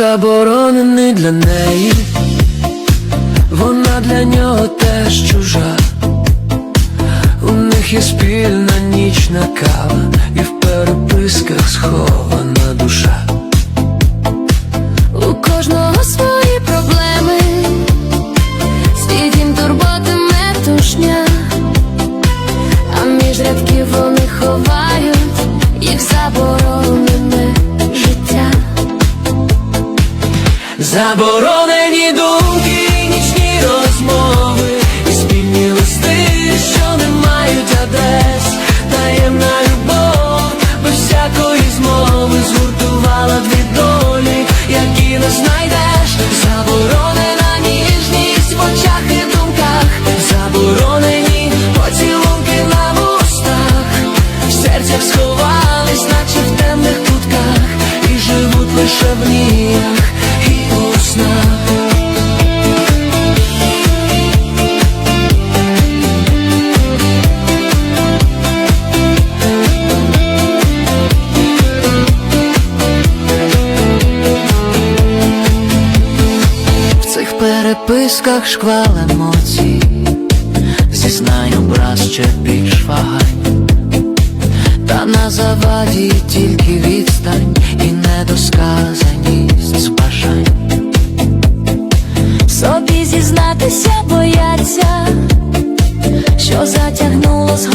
заборонений для неї, вона для нього теж чужа. У них є спільна нічна кава, і в переписках схована душа. У кожного свої проблеми, свій дім турботи метушня, Заборонені думки, нічні розмови, і спільні листи, що не мають адрес, таємна любов, без всякої змови згуртувала дві долі, які не знайдеш, заборонена ніжність в очах і думках, заборонені поцілунки на вустах, в серцях переписках шквал емоцій, образ ще більш вагань, та на заваді тільки відстань і недосказаність бажань. Собі зізнатися бояться, що затягнуло з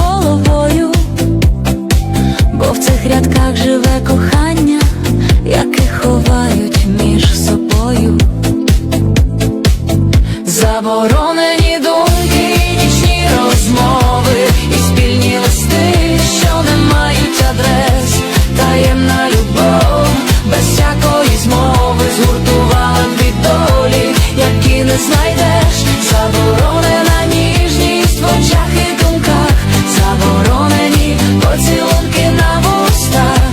Заборонені думки, нічні розмови і спільні листи, що не мають адрес, таємна любов, без всякої змови згуртувала дві долі, які не знайдеш, заборонена ніжність в очах і думках, заборонені поцілунки на вустах,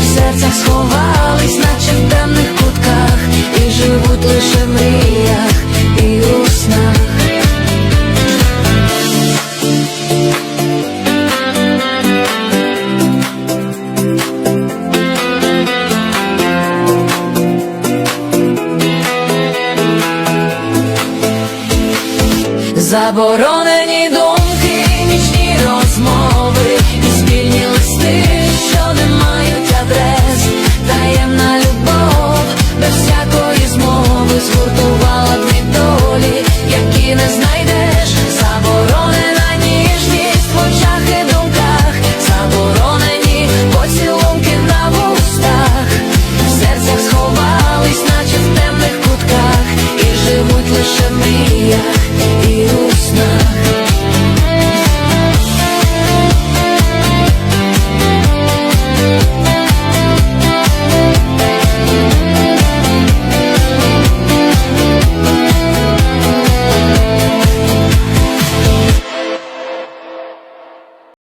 в серцях сховались, наче в темних кутках, і живуть лише в Заборонені думки